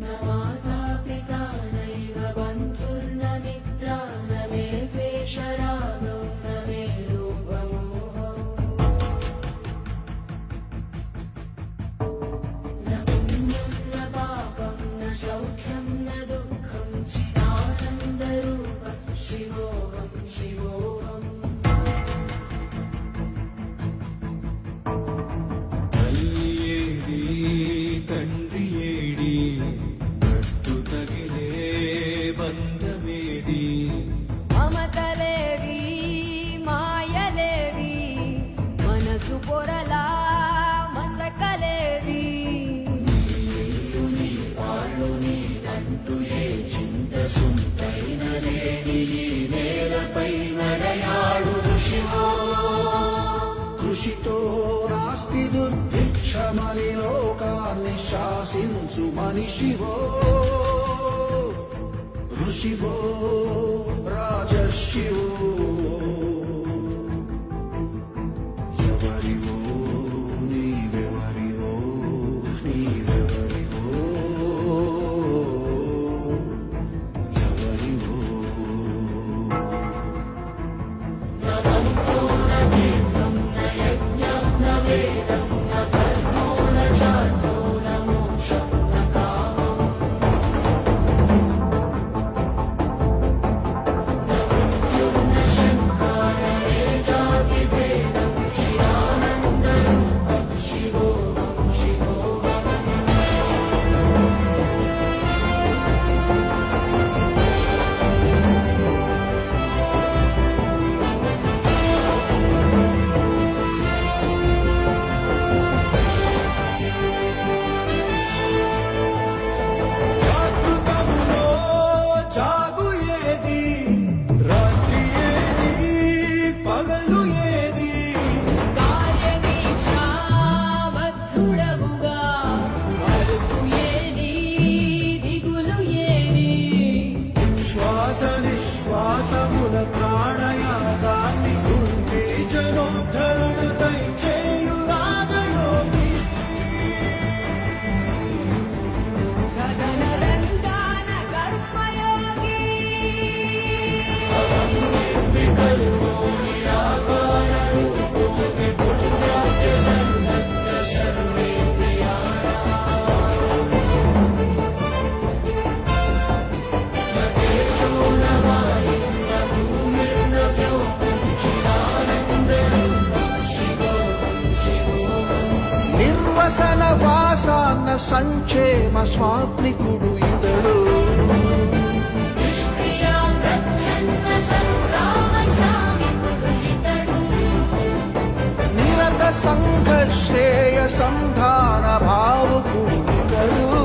न माता पिता రక్షమని లోకాన్ని శాసించు మనిషివో ఋషివో. సంక్షేమ స్వాత్మికుడు ఇతడు. నిరత సంఘ శ్రేయ సంధాన భావుకుడు ఇతడు.